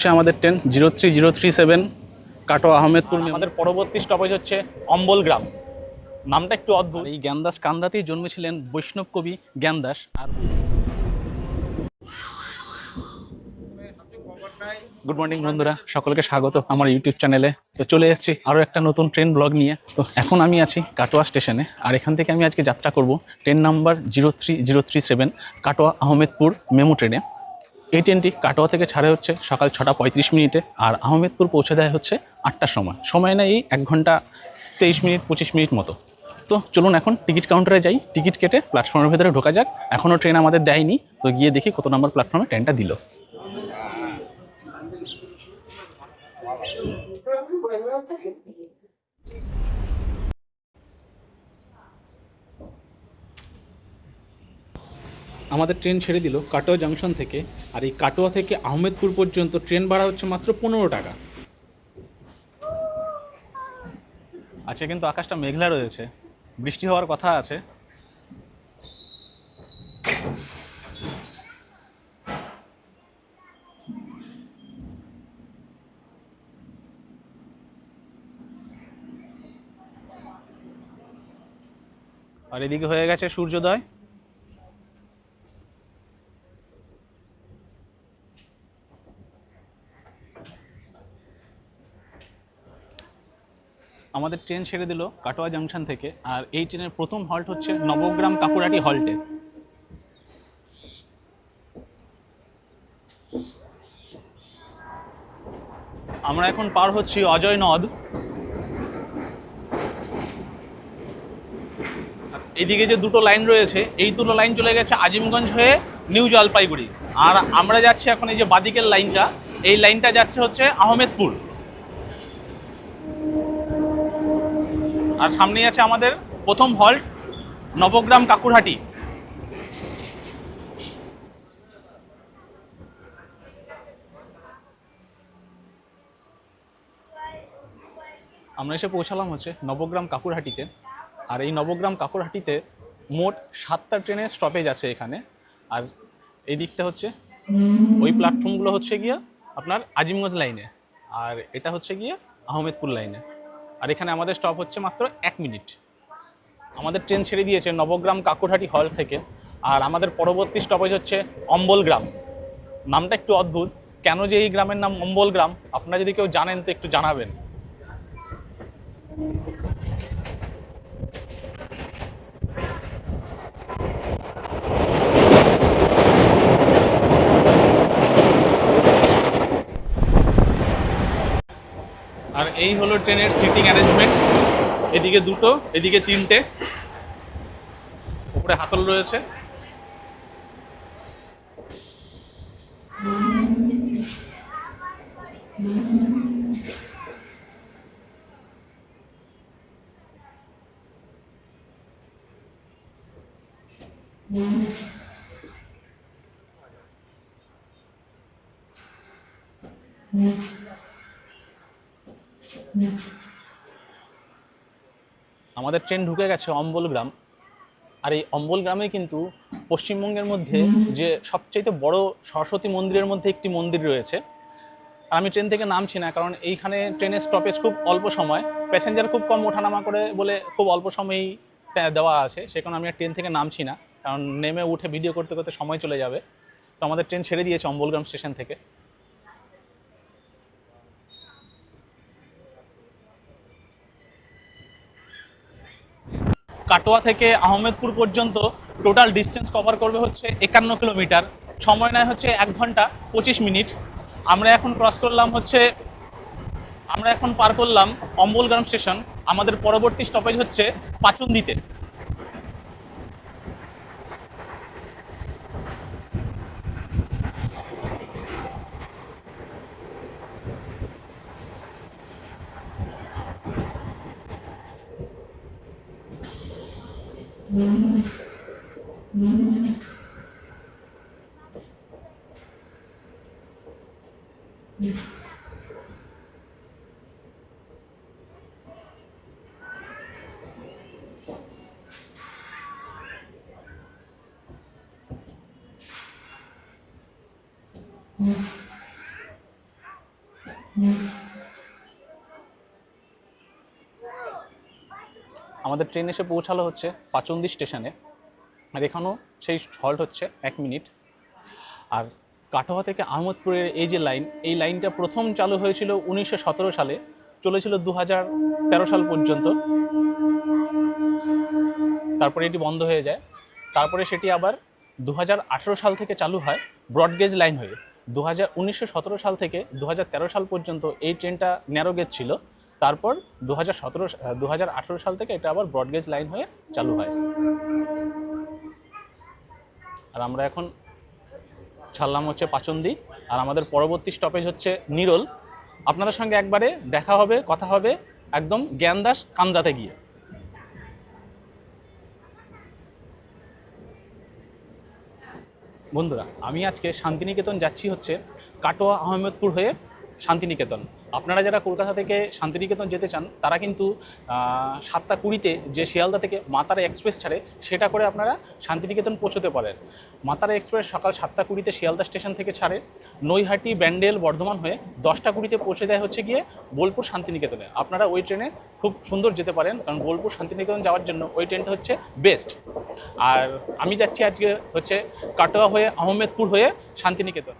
হচ্ছে আমাদের train zero three zero three seven Katwa Ahmedpur আমাদের পরবর্তী স্টপেজ হচ্ছে অম্বল গ্রাম। নামটা একটু অদ্ভুত। এই জ্ঞানদাস কান্দাতেই জন্মেছিলেন বৈষ্ণব কবি জ্ঞানদাস। আর গুড মর্নিং বন্ধুরা। সকলকে স্বাগত আমার ইউটিউব চ্যানেলে তো চলে এসেছি আরও একটা নতুন ট্রেন ব্লগ নিয়ে। তো এখন আমি আছি কাটোয়া স্টেশনে আর এখান থেকে আমি আজকে যাত্রা করব। Train number zero three zero three seven Katwa Ahmedpur MEMU ট্রেনে এই ট্রেনটি কাটোয়া থেকে ছাড়ে হচ্ছে সকাল ছটা পঁয়ত্রিশ মিনিটে আর আহমেদপুর পৌঁছে দেয় হচ্ছে আটটার সময়। সময় নেয় এই এক ঘণ্টা তেইশ মিনিট, পঁচিশ মিনিট মতো। তো চলুন এখন টিকিট কাউন্টারে যাই। টিকিট কেটে প্ল্যাটফর্মের ভেতরে ঢোকা যাক। এখনও ট্রেন আমাদের দেয়নি। তো গিয়ে দেখি কত নম্বর প্ল্যাটফর্মে ট্রেনটা দিল। আমাদের ট্রেন ছেড়ে দিল কাটোয়া জাংশন থেকে, আর এই কাটোয়া থেকে আহমেদপুর পর্যন্ত ট্রেন ভাড়া হচ্ছে মাত্র পনেরো টাকা। আচ্ছা কিন্তু আকাশটা মেঘলা রয়েছে। বৃষ্টি হওয়ার কথা আছে। আর এদিকে হয়ে গেছে সূর্যোদয়। আমাদের ট্রেন ছেড়ে দিল কাটোয়া জাংশন থেকে, আর এই ট্রেনের প্রথম হল্ট হচ্ছে নবগ্রাম কাকুরাটি হল্টে আমরা এখন পার হচ্ছি অজয় নদ। এদিকে যে দুটো লাইন রয়েছে, এই দুটো লাইন চলে গেছে আজিমগঞ্জ হয়ে নিউ জলপাইগুড়ি। আর আমরা যাচ্ছি এখন এই যে বাদিকের লাইনটা এই লাইনটা যাচ্ছে হচ্ছে আহমেদপুর। আর সামনেই আছে আমাদের প্রথম হল্ট, নবগ্রাম কাকুরহাটি। আমরা এসে পৌঁছালাম হচ্ছে নবগ্রাম কাকুরহাটিতে। আর এই নবগ্রাম কাকুরহাটিতে মোট সাতটা ট্রেনের স্টপেজ আছে এখানে। আর এই দিকটা হচ্ছে, ওই প্ল্যাটফর্মগুলো হচ্ছে গিয়ে আপনার আজিমগঞ্জ লাইনে আর এটা হচ্ছে গিয়ে আহমেদপুর লাইনে আর এখানে আমাদের স্টপ হচ্ছে মাত্র এক মিনিট। আমাদের ট্রেন ছেড়ে দিয়েছে নবগ্রাম কাকুরহাটি হল থেকে। আর আমাদের পরবর্তী স্টপেজ হচ্ছে অম্বল গ্রাম। নামটা একটু অদ্ভুত। কেন যে এই গ্রামের নাম অম্বল গ্রাম? আপনারা যদি কেউ জানেন তো একটু জানাবেন। এই হলো ট্রেনের সিটিং অ্যারেঞ্জমেন্ট। এদিকে দুটো এদিকে তিনটে। উপরে হাতল রয়েছে। আমাদের ট্রেন ঢুকে গেছে অম্বল গ্রাম। আর এই অম্বল গ্রামে কিন্তু পশ্চিমবঙ্গের মধ্যে যে সবচাইতে বড় সরস্বতী মন্দিরের মধ্যে একটি মন্দির রয়েছে। আর আমি ট্রেন থেকে নামছি না, কারণ এইখানে ট্রেনের স্টপেজ খুব অল্প সময়। প্যাসেঞ্জার খুব কম ওঠানামা করে বলে খুব অল্প সময়ই দেওয়া আছে। সে কারণে আমি আর ট্রেন থেকে নামছি না, কারণ নেমে উঠে ভিডিও করতে করতে সময় চলে যাবে। তো আমাদের ট্রেন ছেড়ে দিয়েছে অম্বলগ্রাম স্টেশন থেকে। কাটোয়া থেকে আহমেদপুর পর্যন্ত টোটাল ডিস্টেন্স কভার করবে হচ্ছে একান্ন কিলোমিটার সময় নেয় হচ্ছে এক ঘণ্টা পঁচিশ মিনিট। আমরা এখন ক্রস করলাম হচ্ছে, আমরা এখন পার করলাম অম্বলগ্রাম স্টেশন আমাদের পরবর্তী স্টপেজ হচ্ছে পাচুন্দিতে। আমাদের ট্রেন এসে পৌঁছালো হচ্ছে পাচন্দি স্টেশনে আর এখানেও সেই হল্ট হচ্ছে এক মিনিট আর কাটোয়া থেকে আহমদপুরের এই যে লাইন এই লাইনটা প্রথম চালু হয়েছিল উনিশশো সতেরো সালে, চলেছিল দু হাজার তেরো সাল পর্যন্ত। তারপরে এটি বন্ধ হয়ে যায়। তারপরে সেটি আবার দু হাজার আঠেরো সাল থেকে চালু হয় ব্রডগেজ লাইন হয়ে। দু হাজার সাল থেকে দু হাজার তেরো সাল পর্যন্ত এই ট্রেনটা ন্যারো গেজ ছিল। তারপর দু হাজার সতেরো সাল থেকে এটা আবার ব্রডগেজ লাইন হয়ে চালু হয়। আর আমরা এখন ছাড়লাম হচ্ছে পাচন্দি, আর আমাদের পরবর্তী স্টপেজ হচ্ছে নিরল। আপনাদের সঙ্গে একবারে দেখা হবে, কথা হবে একদম জ্ঞানদাস কামজাতে গিয়ে। বন্ধুরা আমি আজকে শান্তিনিকেতন যাচ্ছি হচ্ছে কাটোয়া আহমেদপুর হয়ে শান্তিনিকেতন। আপনারা যারা কলকাতা থেকে শান্তিনিকেতন যেতে চান, তারা কিন্তু সাতটা কুড়িতে যে শিয়ালদা থেকে মাতারা এক্সপ্রেস ছাড়ে, সেটা করে আপনারা শান্তিনিকেতন পৌঁছতে পারেন। মাতারা এক্সপ্রেস সকাল সাতটা কুড়িতে শিয়ালদা স্টেশন থেকে ছাড়ে। নৈহাটি ব্যান্ডেল বর্ধমান হয়ে দশটা কুড়িতে পৌঁছে দেয় হচ্ছে গিয়ে বোলপুর শান্তিনিকেতনে। আপনারা ওই ট্রেনে খুব সুন্দর যেতে পারেন, কারণ বোলপুর শান্তিনিকেতন যাওয়ার জন্য ওই ট্রেনটা হচ্ছে বেস্ট। আর আমি যাচ্ছি আজকে হচ্ছে কাটোয়া হয়ে আহমেদপুর হয়ে শান্তিনিকেতন।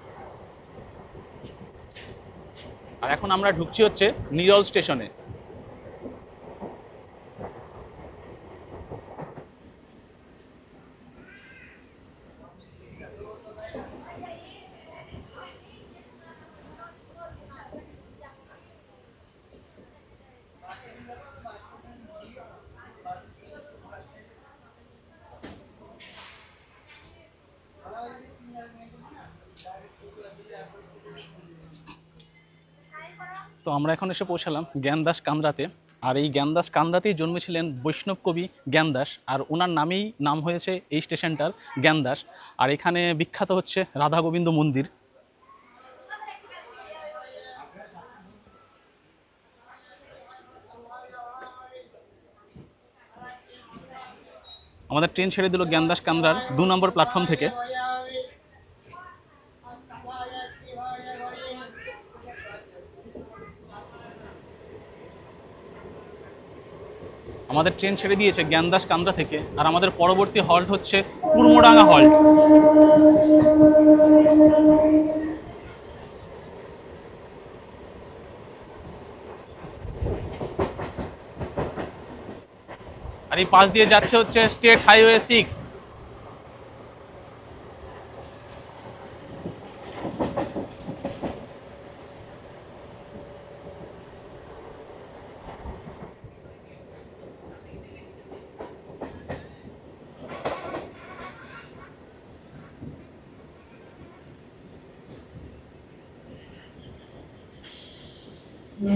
আর এখন আমরা ঢুকছি হচ্ছে নিরল স্টেশনে। তো আমরা এখন এসে পৌঁছালাম জ্ঞানদাস কান্দ্রাতে। আর এই জ্ঞানদাস কান্দ্রাতেই জন্মেছিলেন বৈষ্ণব কবি জ্ঞানদাস। আর ওনার নামেই নাম হয়েছে এই স্টেশনটার জ্ঞানদাস। আর এখানে বিখ্যাত হচ্ছে রাধা গোবিন্দ মন্দির। আমাদের ট্রেন ছেড়ে দিল জ্ঞানদাস কান্দ্রার দু নম্বর প্ল্যাটফর্ম থেকে। আমাদের ট্রেন ছেড়ে দিয়েছে জ্ঞানদাস কান্দ্রা থেকে, আর আমাদের পরবর্তী হল্ট হচ্ছে কুর্মডাঙ্গা হল্ট আর এই পাশ দিয়ে যাচ্ছে হচ্ছে স্টেট হাইওয়ে সিক্স আমরা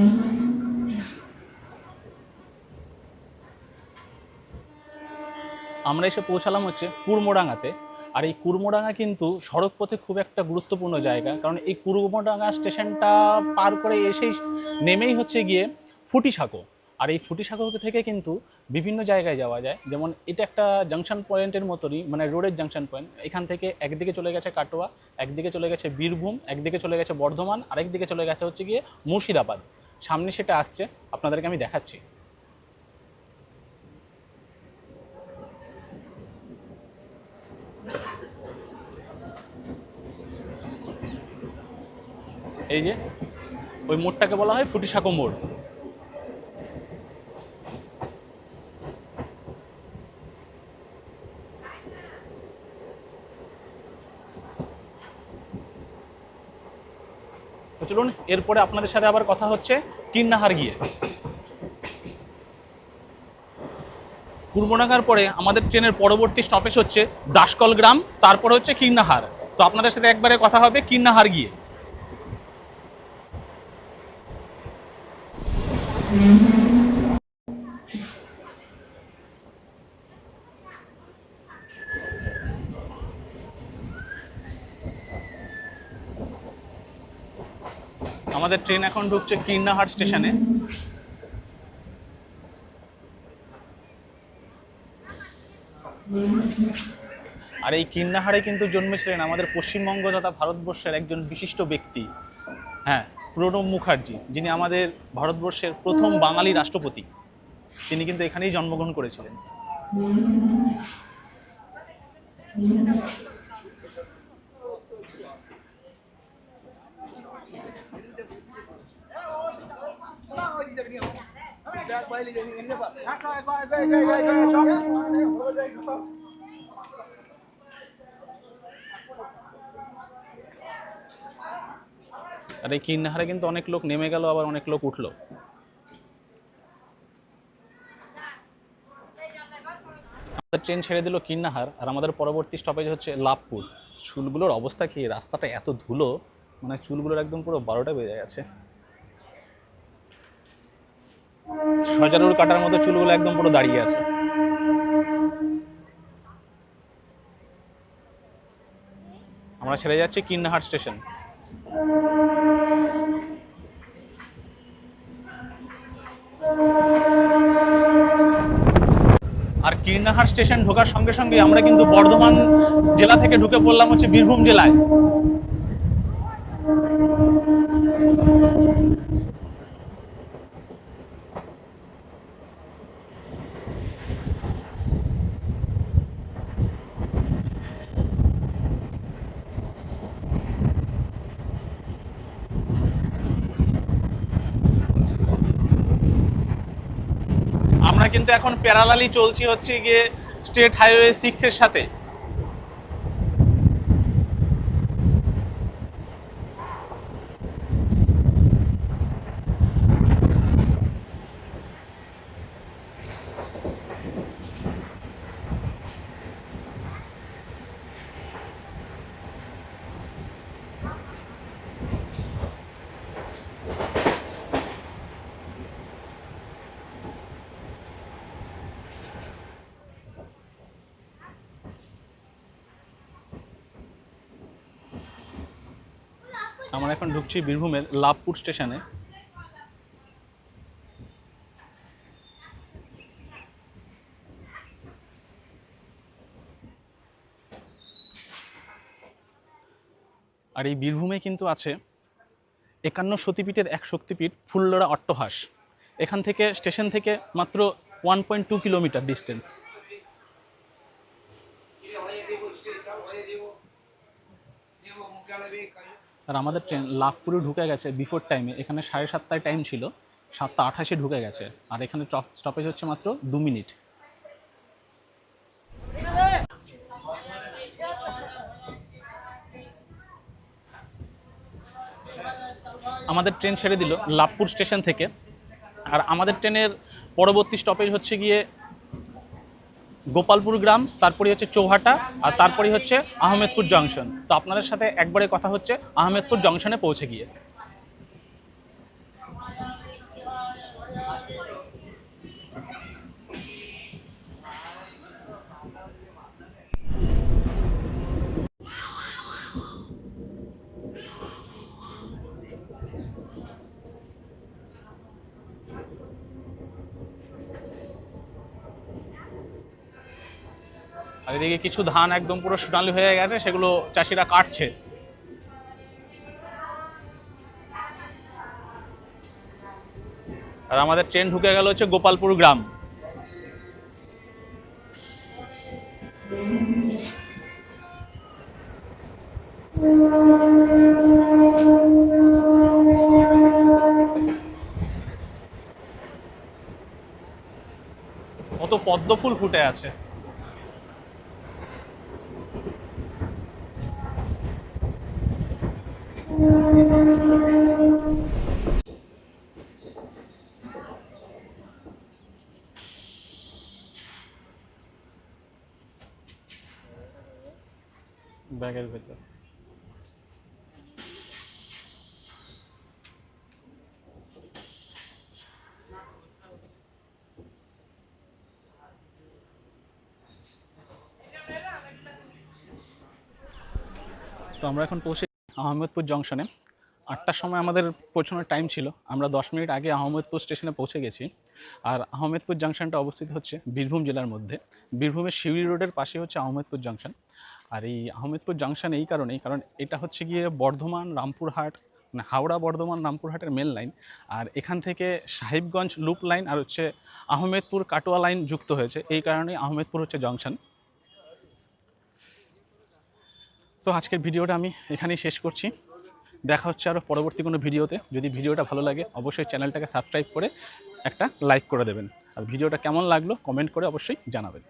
এসে পৌঁছালাম হচ্ছে কুর্মোডাঙ্গাতে আর এই কুর্মোডাঙ্গা কিন্তু সড়ক পথে খুব একটা গুরুত্বপূর্ণ জায়গা। কারণ এই কুর্মডাঙ্গা স্টেশনটা পার করে এসেই নেমেই হচ্ছে গিয়ে ফুটিসাঁকো। আর এই ফুটি ফুটিসাঁকো থেকে কিন্তু বিভিন্ন জায়গায় যাওয়া যায়। যেমন এটা একটা জাংশন পয়েন্টের মতনই মানে রোডের জাংশন পয়েন্ট এখান থেকে একদিকে চলে গেছে কাটোয়া, একদিকে চলে গেছে বীরভূম, একদিকে চলে গেছে বর্ধমান, আরেকদিকে চলে গেছে হচ্ছে গিয়ে মুর্শিদাবাদ। সামনে সেটা আসছে, আপনাদেরকে আমি দেখাচ্ছি। এই যে, ওই মোড়টাকে বলা হয় ফুটিসাঁকো মোড়। তো চলুন, এরপরে আপনাদের সাথে আবার কথা হচ্ছে কিন্নাহার গিয়ে। কুর্মনাগার পরে আমাদের ট্রেনের পরবর্তী স্টপেজ হচ্ছে দাসকল গ্রাম, তারপর হচ্ছে কিন্নাহার। তো আপনাদের সাথে একবারে কথা হবে কিন্নাহার গিয়ে। আমাদের ট্রেন এখন ঢুকছে কিন্নাহাট স্টেশনে। আর এই কিন্নাহারে কিন্তু জন্মেছিলেন আমাদের পশ্চিমবঙ্গ তথা ভারতবর্ষের একজন বিশিষ্ট ব্যক্তি হ্যাঁ প্রণব মুখার্জি, যিনি আমাদের ভারতবর্ষের প্রথম বাঙালি রাষ্ট্রপতি। তিনি কিন্তু এখানেই জন্মগ্রহণ করেছিলেন। আর এই কিন্নাহারে কিন্তু অনেক লোক নেমে গেল, আবার অনেক লোক উঠল। আমাদের ট্রেন ছেড়ে দিল কিন্নাহার, আর আমাদের পরবর্তী স্টপেজ হচ্ছে লাভপুর। চুলগুলোর অবস্থা কি? রাস্তাটা এত ধুলো মানে চুলগুলোর একদম পুরো বারোটা বেজে গেছে। সজারুর কাটার মতো চুলগুলো একদম পুরো দাঁড়িয়ে আছে। আমরা ছেড়ে যাচ্ছি কিন্নাহার স্টেশন। আর কীর্ণাহার স্টেশন ঢোকার সঙ্গে সঙ্গে আমরা কিন্তু বর্ধমান জেলা থেকে ঢুকে পড়লাম হচ্ছে বীরভূম জেলায় আমরা কিন্তু এখন প্যারালালি চলছি হচ্ছে গিয়ে স্টেট হাইওয়ে সিক্সের সাথে। আমরা এখন ঢুকছি বীরভূমের লাভপুর স্টেশনে। আর এই বীরভূমে কিন্তু আছে একান্ন সতীপীঠের এক শক্তিপীঠ, ফুল্লরা অট্টহাস। এখান থেকে, স্টেশন থেকে মাত্র one point two kilometre distance আর আমাদের ট্রেন লাভপুরে ঢুকে গেছে বিফোর টাইমে এখানে সাড়ে সাতটায় টাইম ছিল, সাতটা আঠাশে ঢুকে গেছে। আর এখানে স্টপেজ হচ্ছে মাত্র দু মিনিট। আমাদের ট্রেন ছেড়ে দিল লাভপুর স্টেশন থেকে। আর আমাদের ট্রেনের পরবর্তী স্টপেজ হচ্ছে গিয়ে গোপালপুর গ্রাম তারপরে হচ্ছে চৌহাটা আর তারপরে হচ্ছে আহমেদপুর জংশন। তো আপনাদের সাথে একবারে কথা হচ্ছে আহমেদপুর জংশনে পৌঁছে গিয়ে। এদিকে কিছু ধান একদম পুরো সোনালি হয়ে গেছে, সেগুলো চাষিরা কাটছে। আর আমাদের ট্রেন ঢুকে গেল হচ্ছে গোপালপুর গ্রাম। কত পদ্ম ফুল ফুটে আছে। তো আমরা এখন পৌঁছে আহমেদপুর জংশনে। আটটার সময় আমাদের পৌঁছানোর টাইম ছিল। আমরা দশ মিনিট আগে আহমেদপুর স্টেশনে পৌঁছে গেছি। আর আহমেদপুর জাংশনটা অবস্থিত হচ্ছে বীরভূম জেলার মধ্যে। বীরভূমের শিউরি রোডের পাশে হচ্ছে আহমেদপুর জাংশন। আর এই আহমেদপুর জাংশন এই কারণেই, কারণ এটা হচ্ছে গিয়ে বর্ধমান, রামপুরহাট মানে হাওড়া, বর্ধমান, রামপুরহাটের মেন লাইন আর এখান থেকে সাহেবগঞ্জ লুপ লাইন আর হচ্ছে আহমেদপুর কাটোয়া লাইন যুক্ত হয়েছে। এই কারণে আহমেদপুর হচ্ছে জংশন। তো আজকের ভিডিওটা আমি এখানেই শেষ করছি। দেখা হচ্ছে আরও পরবর্তী কোনো ভিডিওতে। যদি ভিডিওটা ভালো লাগে, অবশ্যই চ্যানেলটাকে সাবস্ক্রাইব করে একটা লাইক করে দেবেন। আর ভিডিওটা কেমন লাগল, কমেন্ট করে অবশ্যই জানাবেন।